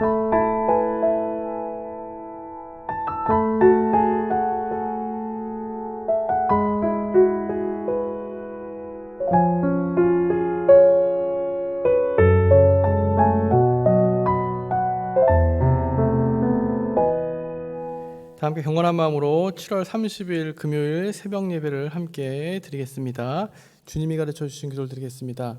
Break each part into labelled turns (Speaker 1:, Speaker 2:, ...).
Speaker 1: 다 함께 경건한 마음으로 7월 30일 금요일 새벽 예배를 함께 드리겠습니다. 주님이 가르쳐 주신 기도를 드리겠습니다.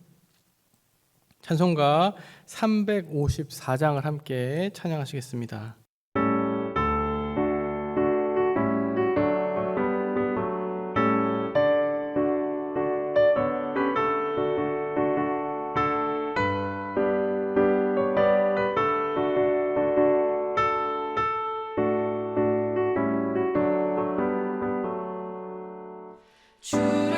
Speaker 1: 찬송가 354장을 함께 찬양하시겠습니다.
Speaker 2: 주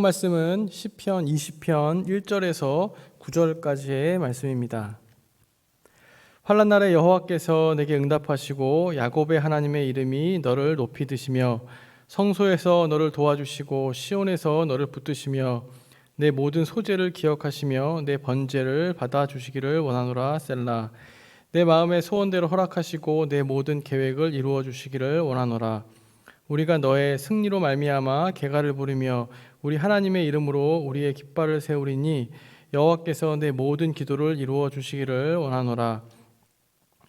Speaker 1: 성경 말씀은 시편 20편 1절에서 9절까지의 말씀입니다. 환란 날에 여호와께서 내게 응답하시고 야곱의 하나님의 이름이 너를 높이 드시며 성소에서 너를 도와주시고 시온에서 너를 붙드시며 내 모든 소재를 기억하시며 내 번제를 받아 주시기를 원하노라 셀라 내 마음의 소원대로 허락하시고 내 모든 계획을 이루어 주시기를 원하노라 우리가 너의 승리로 말미암아 개가를 부르며 우리 하나님의 이름으로 우리의 깃발을 세우리니 여호와께서 내 모든 기도를 이루어 주시기를 원하노라.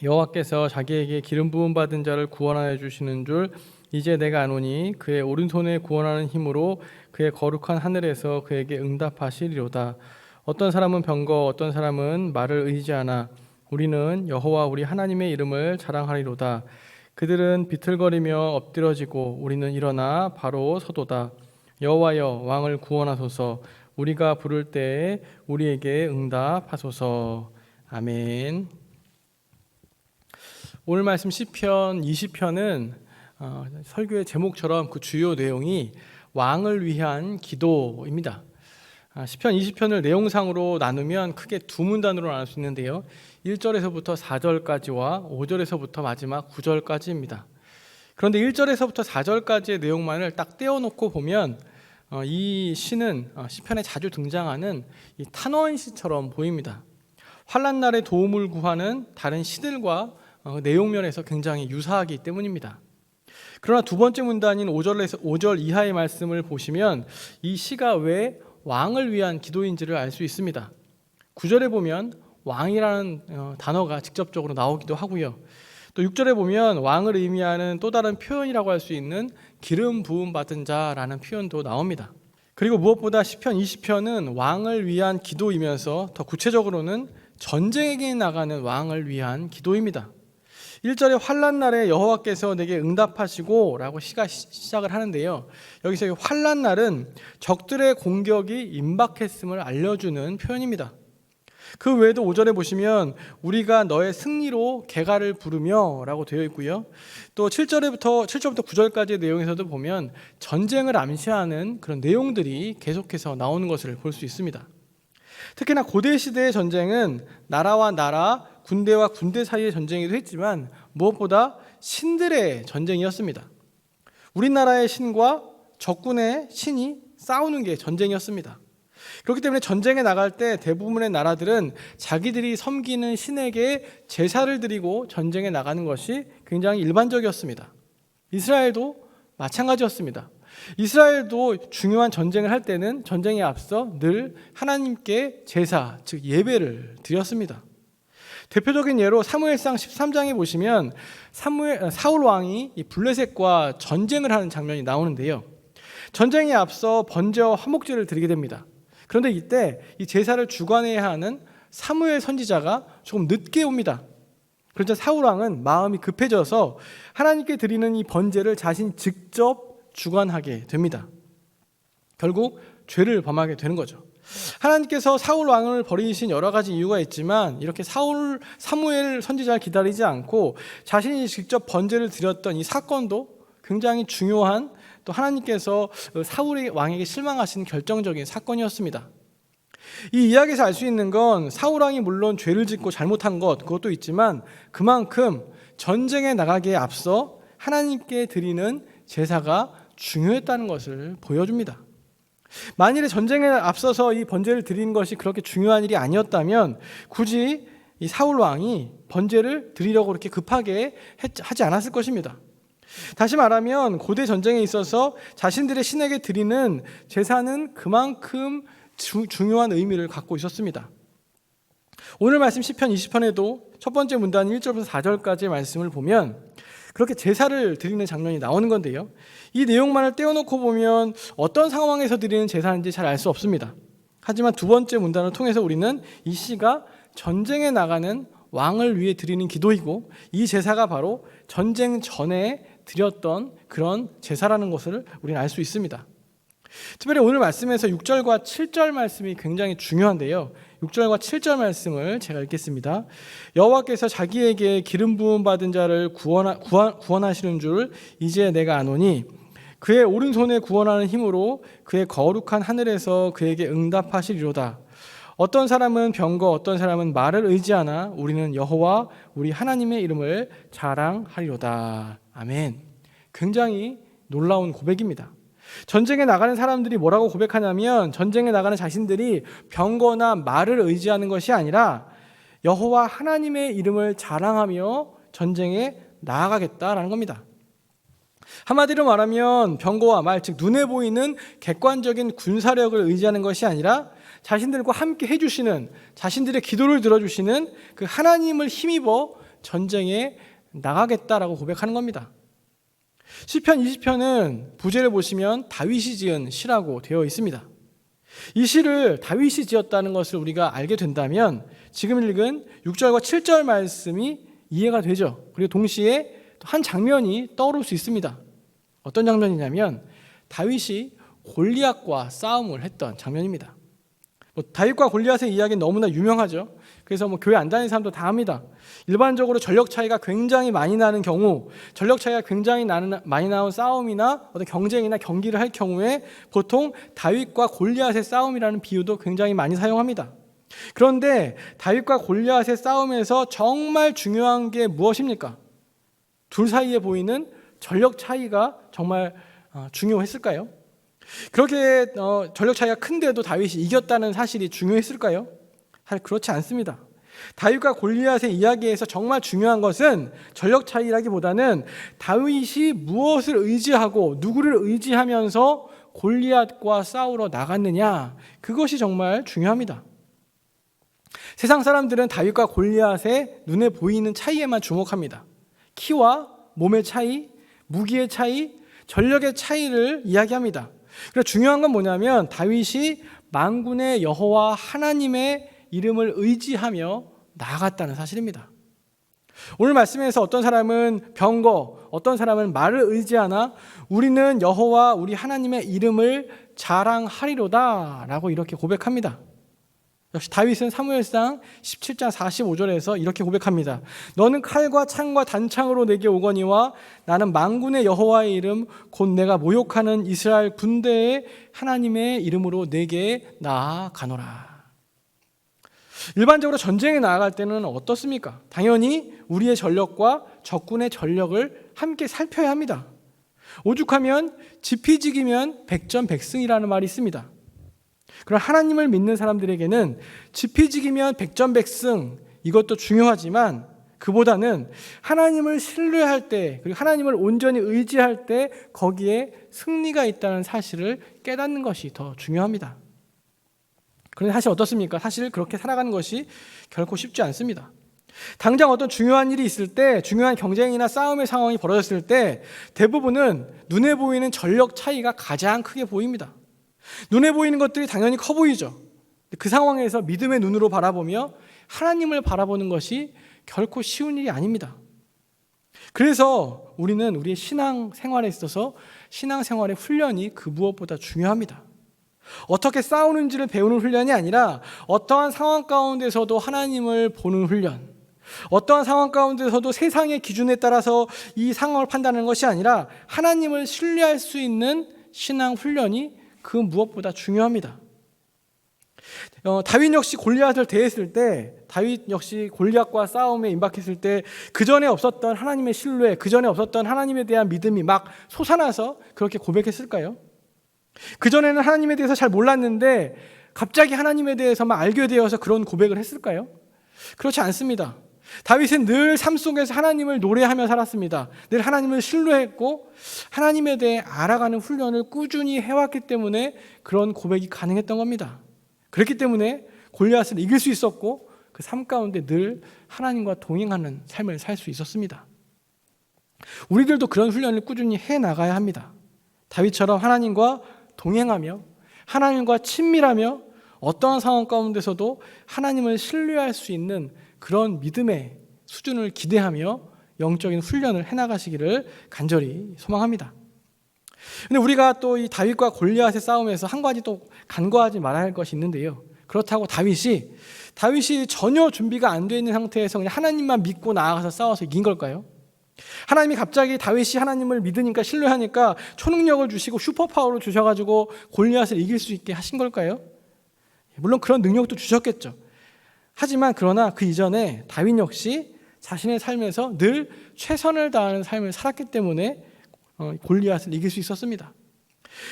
Speaker 1: 여호와께서 자기에게 기름 부음 받은 자를 구원하여 주시는 줄 이제 내가 아노니 그의 오른손에 구원하는 힘으로 그의 거룩한 하늘에서 그에게 응답하시리로다. 어떤 사람은 병거 어떤 사람은 말을 의지하나 우리는 여호와 우리 하나님의 이름을 자랑하리로다. 그들은 비틀거리며 엎드려지고 우리는 일어나 바로 서도다. 여호와여 왕을 구원하소서. 우리가 부를 때에 우리에게 응답하소서. 아멘. 오늘 말씀 시편 20편은 어, 설교의 제목처럼 그 주요 내용이 왕을 위한 기도입니다. 아, 시편 20편을 내용상으로 나누면 크게 두 문단으로 나눌 수 있는데요. 1절에서부터 4절까지와 5절에서부터 마지막 9절까지입니다. 그런데 1절에서부터 4절까지의 내용만을 딱 떼어놓고 보면 어, 이 시는 어, 시편에 자주 등장하는 이 탄원 시처럼 보입니다. 환란 날에 도움을 구하는 다른 시들과 어, 내용면에서 굉장히 유사하기 때문입니다. 그러나 두 번째 문단인 5절에서 5절 이하의 말씀을 보시면 이 시가 왜 왕을 위한 기도인지를 알 수 있습니다. 9절에 보면 왕이라는 어, 단어가 직접적으로 나오기도 하고요. 또 6절에 보면 왕을 의미하는 또 다른 표현이라고 할 수 있는 기름 부음 받은 자라는 표현도 나옵니다. 그리고 무엇보다 시편 20편은 왕을 위한 기도이면서 더 구체적으로는 전쟁에게 나가는 왕을 위한 기도입니다. 1절에 환란 날에 여호와께서 내게 응답하시고라고 시가 시- 시작을 하는데요. 여기서 이 환란 날은 적들의 공격이 임박했음을 알려주는 표현입니다. 그 외에도 5절에 보시면 우리가 너의 승리로 개가를 부르며라고 되어 있고요. 또 7절부터 7절부터 9절까지의 내용에서도 보면 전쟁을 암시하는 그런 내용들이 계속해서 나오는 것을 볼 수 있습니다. 특히나 고대 시대의 전쟁은 나라와 나라, 군대와 군대 사이의 전쟁이기도 했지만 무엇보다 신들의 전쟁이었습니다. 우리나라의 신과 적군의 신이 싸우는 게 전쟁이었습니다. 그렇기 때문에 전쟁에 나갈 때 대부분의 나라들은 자기들이 섬기는 신에게 제사를 드리고 전쟁에 나가는 것이 굉장히 일반적이었습니다. 이스라엘도 마찬가지였습니다. 이스라엘도 중요한 전쟁을 할 때는 전쟁에 앞서 늘 하나님께 제사, 즉 예배를 드렸습니다. 대표적인 예로 사무엘상 13장에 보시면 사무엘, 사울 왕이 이 블레셋과 전쟁을 하는 장면이 나오는데요. 전쟁에 앞서 번제와 화목제를 드리게 됩니다. 그런데 이때 이 제사를 주관해야 하는 사무엘 선지자가 조금 늦게 옵니다. 그러자 사울 왕은 마음이 급해져서 하나님께 드리는 이 번제를 자신이 직접 주관하게 됩니다. 결국 죄를 범하게 되는 거죠. 하나님께서 사울 왕을 버리신 여러 가지 이유가 있지만 이렇게 사울 사무엘 선지자를 기다리지 않고 자신이 직접 번제를 드렸던 이 사건도 굉장히 중요한 또 하나님께서 사울의 왕에게 실망하신 결정적인 사건이었습니다. 이 이야기에서 알 수 있는 건 사울 왕이 물론 죄를 짓고 잘못한 것 그것도 있지만 그만큼 전쟁에 나가기에 앞서 하나님께 드리는 제사가 중요했다는 것을 보여줍니다. 만일에 전쟁에 앞서서 이 번제를 드리는 것이 그렇게 중요한 일이 아니었다면 굳이 이 사울 왕이 번제를 드리려고 그렇게 급하게 했- 하지 않았을 것입니다. 다시 말하면 고대 전쟁에 있어서 자신들의 신에게 드리는 제사는 그만큼 주- 중요한 의미를 갖고 있었습니다. 오늘 말씀 시편 20편에도 첫 번째 문단 1절부터 4절까지의 말씀을 보면 그렇게 제사를 드리는 장면이 나오는 건데요. 이 내용만을 떼어놓고 보면 어떤 상황에서 드리는 제사인지 잘 알 수 없습니다. 하지만 두 번째 문단을 통해서 우리는 이 시가 전쟁에 나가는 왕을 위해 드리는 기도이고 이 제사가 바로 전쟁 전에 드렸던 그런 제사라는 것을 우리는 알 수 있습니다. 특별히 오늘 말씀에서 6절과 7절 말씀이 굉장히 중요한데요. 6절과 7절 말씀을 제가 읽겠습니다. 여호와께서 자기에게 기름 부음 받은 자를 구원하, 구원, 구원하시는 줄 이제 내가 아노니 그의 오른손에 구원하는 힘으로 그의 거룩한 하늘에서 그에게 응답하시리로다. 어떤 사람은 병거 어떤 사람은 말을 의지하나 우리는 여호와 우리 하나님의 이름을 자랑하리로다. 아멘. 굉장히 놀라운 고백입니다. 전쟁에 나가는 사람들이 뭐라고 고백하냐면 전쟁에 나가는 자신들이 병거나 말을 의지하는 것이 아니라 여호와 하나님의 이름을 자랑하며 전쟁에 나아가겠다라는 겁니다. 한마디로 말하면 병거와 말, 즉 눈에 보이는 객관적인 군사력을 의지하는 것이 아니라 자신들과 함께 해주시는 자신들의 기도를 들어주시는 그 하나님을 힘입어 전쟁에 나가겠다라고 고백하는 겁니다. 시편 20편은 부제를 보시면 다윗이 지은 시라고 되어 있습니다. 이 시를 다윗이 지었다는 것을 우리가 알게 된다면 지금 읽은 6절과 7절 말씀이 이해가 되죠. 그리고 동시에 또한 장면이 떠오를 수 있습니다. 어떤 장면이냐면 다윗이 골리앗과 싸움을 했던 장면입니다. 뭐 다윗과 골리앗의 이야기는 너무나 유명하죠. 그래서 뭐 교회 안 다니는 사람도 다 합니다. 일반적으로 전력 차이가 굉장히 많이 나는 경우, 전력 차이가 굉장히 나는, 많이 나온 싸움이나 어떤 경쟁이나 경기를 할 경우에 보통 다윗과 골리앗의 싸움이라는 비유도 굉장히 많이 사용합니다. 그런데 다윗과 골리앗의 싸움에서 정말 중요한 게 무엇입니까? 둘 사이에 보이는 전력 차이가 정말 어, 중요했을까요? 그렇게 어, 전력 차이가 큰데도 다윗이 이겼다는 사실이 중요했을까요? 사실 그렇지 않습니다. 다윗과 골리앗의 이야기에서 정말 중요한 것은 전력 차이라기보다는 다윗이 무엇을 의지하고 누구를 의지하면서 골리앗과 싸우러 나갔느냐 그것이 정말 중요합니다. 세상 사람들은 다윗과 골리앗의 눈에 보이는 차이에만 주목합니다. 키와 몸의 차이, 무기의 차이, 전력의 차이를 이야기합니다. 그래서 중요한 건 뭐냐면 다윗이 만군의 여호와 하나님의 이름을 의지하며 나아갔다는 사실입니다. 오늘 말씀에서 어떤 사람은 병거, 어떤 사람은 말을 의지하나 우리는 여호와 우리 하나님의 이름을 자랑하리로다라고 이렇게 고백합니다. 역시 다윗은 사무엘상 17장 45절에서 이렇게 고백합니다. 너는 칼과 창과 단창으로 내게 오거니와 나는 만군의 여호와의 이름 곧 내가 모욕하는 이스라엘 군대의 하나님의 이름으로 내게 나아가노라. 일반적으로 전쟁에 나아갈 때는 어떻습니까? 당연히 우리의 전력과 적군의 전력을 함께 살펴야 합니다. 오죽하면 지피지기면 백전백승이라는 말이 있습니다. 그럼 하나님을 믿는 사람들에게는 지피지기면 백전백승 이것도 중요하지만 그보다는 하나님을 신뢰할 때 그리고 하나님을 온전히 의지할 때 거기에 승리가 있다는 사실을 깨닫는 것이 더 중요합니다. 그런데 사실 어떻습니까? 사실 그렇게 살아가는 것이 결코 쉽지 않습니다. 당장 어떤 중요한 일이 있을 때, 중요한 경쟁이나 싸움의 상황이 벌어졌을 때 대부분은 눈에 보이는 전력 차이가 가장 크게 보입니다. 눈에 보이는 것들이 당연히 커 보이죠. 그 상황에서 믿음의 눈으로 바라보며 하나님을 바라보는 것이 결코 쉬운 일이 아닙니다. 그래서 우리는 우리의 신앙 생활에 있어서 신앙 생활의 훈련이 그 무엇보다 중요합니다. 어떻게 싸우는지를 배우는 훈련이 아니라 어떠한 상황 가운데서도 하나님을 보는 훈련, 어떠한 상황 가운데서도 세상의 기준에 따라서 이 상황을 판단하는 것이 아니라 하나님을 신뢰할 수 있는 신앙 훈련이 그 무엇보다 중요합니다. 어, 다윗 역시 골리앗을 대했을 때 다윗 역시 골리앗과 싸움에 임박했을 때 그 전에 없었던 하나님의 신뢰, 그 전에 없었던 하나님에 대한 믿음이 막 솟아나서 그렇게 고백했을까요? 그 전에는 하나님에 대해서 잘 몰랐는데 갑자기 하나님에 대해서만 알게 되어서 그런 고백을 했을까요? 그렇지 않습니다. 다윗은 늘 삶 속에서 하나님을 노래하며 살았습니다. 늘 하나님을 신뢰했고 하나님에 대해 알아가는 훈련을 꾸준히 해왔기 때문에 그런 고백이 가능했던 겁니다. 그렇기 때문에 골리앗을 이길 수 있었고 그 삶 가운데 늘 하나님과 동행하는 삶을 살 수 있었습니다. 우리들도 그런 훈련을 꾸준히 해 나가야 합니다. 다윗처럼 하나님과 동행하며 하나님과 친밀하며 어떠한 상황 가운데서도 하나님을 신뢰할 수 있는 그런 믿음의 수준을 기대하며 영적인 훈련을 해나가시기를 간절히 소망합니다. 근데 우리가 또 이 다윗과 골리앗의 싸움에서 한 가지 또 간과하지 말아야 할 것이 있는데요. 그렇다고 다윗이 다윗이 전혀 준비가 안 돼 있는 상태에서 그냥 하나님만 믿고 나아가서 싸워서 이긴 걸까요? 하나님이 갑자기 다윗이 하나님을 믿으니까 신뢰하니까 초능력을 주시고 슈퍼파워를 주셔가지고 골리앗을 이길 수 있게 하신 걸까요? 물론 그런 능력도 주셨겠죠. 하지만 그러나 그 이전에 다윗 역시 자신의 삶에서 늘 최선을 다하는 삶을 살았기 때문에 어, 골리앗을 이길 수 있었습니다.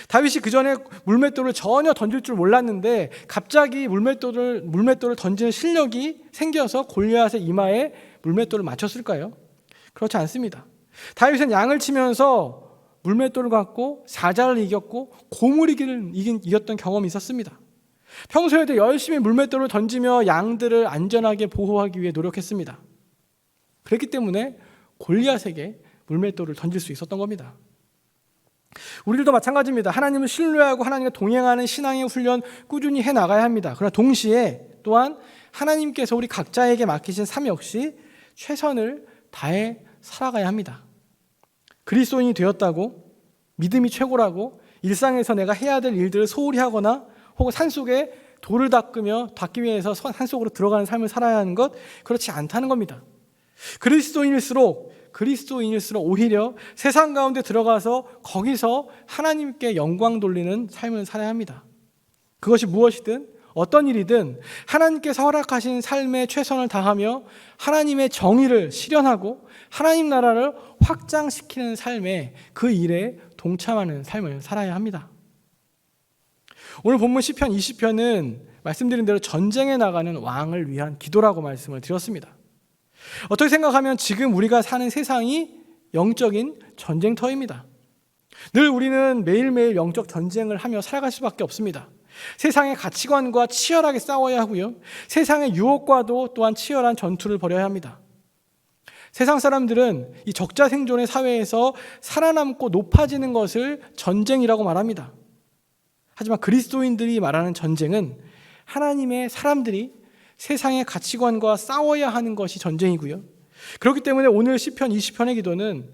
Speaker 1: 다윗이 그 전에 물맷돌을 전혀 던질 줄 몰랐는데 갑자기 물맷돌을 물맷돌을 던지는 실력이 생겨서 골리앗의 이마에 물맷돌을 맞췄을까요? 그렇지 않습니다. 다윗은 양을 치면서 물맷돌을 갖고 사자를 이겼고 고무리기를 이긴, 이겼던 경험이 있었습니다. 평소에도 열심히 물맷돌을 던지며 양들을 안전하게 보호하기 위해 노력했습니다. 그렇기 때문에 골리앗에게 물맷돌을 던질 수 있었던 겁니다. 우리들도 마찬가지입니다. 하나님을 신뢰하고 하나님과 동행하는 신앙의 훈련 꾸준히 해 나가야 합니다. 그러나 동시에 또한 하나님께서 우리 각자에게 맡기신 삶 역시 최선을 다해 살아가야 합니다. 그리스도인이 되었다고 믿음이 최고라고 일상에서 내가 해야 될 일들을 소홀히 하거나 혹은 산속에 돌을 닦으며 닦기 위해서 산속으로 들어가는 삶을 살아야 하는 것 그렇지 않다는 겁니다. 그리스도인일수록 그리스도인일수록 오히려 세상 가운데 들어가서 거기서 하나님께 영광 돌리는 삶을 살아야 합니다. 그것이 무엇이든 어떤 일이든 하나님께서 허락하신 삶에 최선을 다하며 하나님의 정의를 실현하고 하나님 나라를 확장시키는 삶에 그 일에 동참하는 삶을 살아야 합니다. 오늘 본문 시편 20편은 말씀드린 대로 전쟁에 나가는 왕을 위한 기도라고 말씀을 드렸습니다. 어떻게 생각하면 지금 우리가 사는 세상이 영적인 전쟁터입니다. 늘 우리는 매일매일 영적 전쟁을 하며 살아갈 수밖에 없습니다. 세상의 가치관과 치열하게 싸워야 하고요. 세상의 유혹과도 또한 치열한 전투를 벌여야 합니다. 세상 사람들은 이 적자 생존의 사회에서 살아남고 높아지는 것을 전쟁이라고 말합니다. 하지만 그리스도인들이 말하는 전쟁은 하나님의 사람들이 세상의 가치관과 싸워야 하는 것이 전쟁이고요. 그렇기 때문에 오늘 시편 20편의 기도는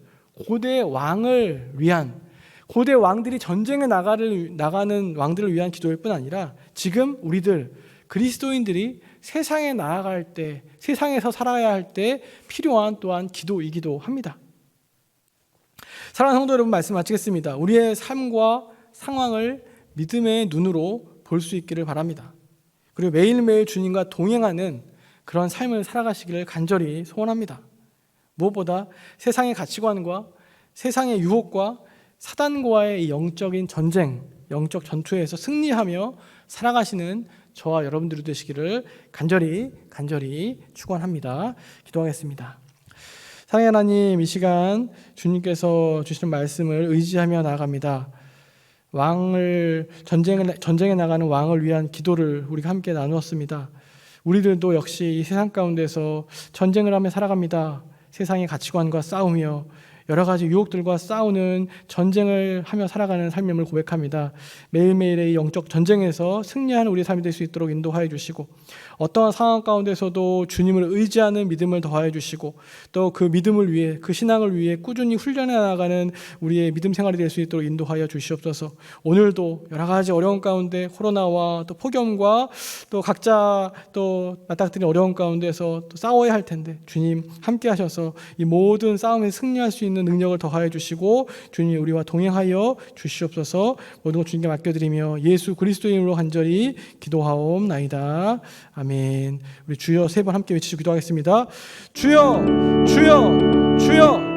Speaker 1: 고대 왕을 위한 고대 왕들이 전쟁에 나가를, 나가는 왕들을 위한 기도일 뿐 아니라 지금 우리들 그리스도인들이 세상에 나아갈 때 세상에서 살아야 할 때 필요한 또한 기도이기도 합니다. 사랑하는 성도 여러분 말씀 마치겠습니다. 우리의 삶과 상황을 믿음의 눈으로 볼 수 있기를 바랍니다. 그리고 매일매일 주님과 동행하는 그런 삶을 살아가시기를 간절히 소원합니다. 무엇보다 세상의 가치관과 세상의 유혹과 사단과의 이 영적인 전쟁, 영적 전투에서 승리하며 살아가시는 저와 여러분들이 되시기를 간절히 간절히 축원합니다. 기도하겠습니다. 사랑의 하나님, 이 시간 주님께서 주시는 말씀을 의지하며 나아갑니다. 왕을 전쟁을 전쟁에 나가는 왕을 위한 기도를 우리가 함께 나누었습니다. 우리들도 역시 이 세상 가운데서 전쟁을 하며 살아갑니다. 세상의 가치관과 싸우며 여러 가지 유혹들과 싸우는 전쟁을 하며 살아가는 삶임을 고백합니다. 매일매일의 영적 전쟁에서 승리하는 우리 삶이 될 수 있도록 인도하여 주시고 어떠한 상황 가운데서도 주님을 의지하는 믿음을 더하여 주시고 또 그 믿음을 위해 그 신앙을 위해 꾸준히 훈련해 나가는 우리의 믿음 생활이 될 수 있도록 인도하여 주시옵소서. 오늘도 여러 가지 어려운 가운데 코로나와 또 폭염과 또 각자 또 맞닥뜨린 어려운 가운데서 또 싸워야 할 텐데 주님 함께 하셔서 이 모든 싸움에 승리할 수 있는 능력을 더하여 주시고 주님 우리와 동행하여 주시옵소서. 모든 것 주님께 맡겨드리며 예수 그리스도의 이름으로 간절히 기도하옵나이다. 아멘. 우리 주여 세 번 함께 외치고 기도하겠습니다. 주여, 주여, 주여.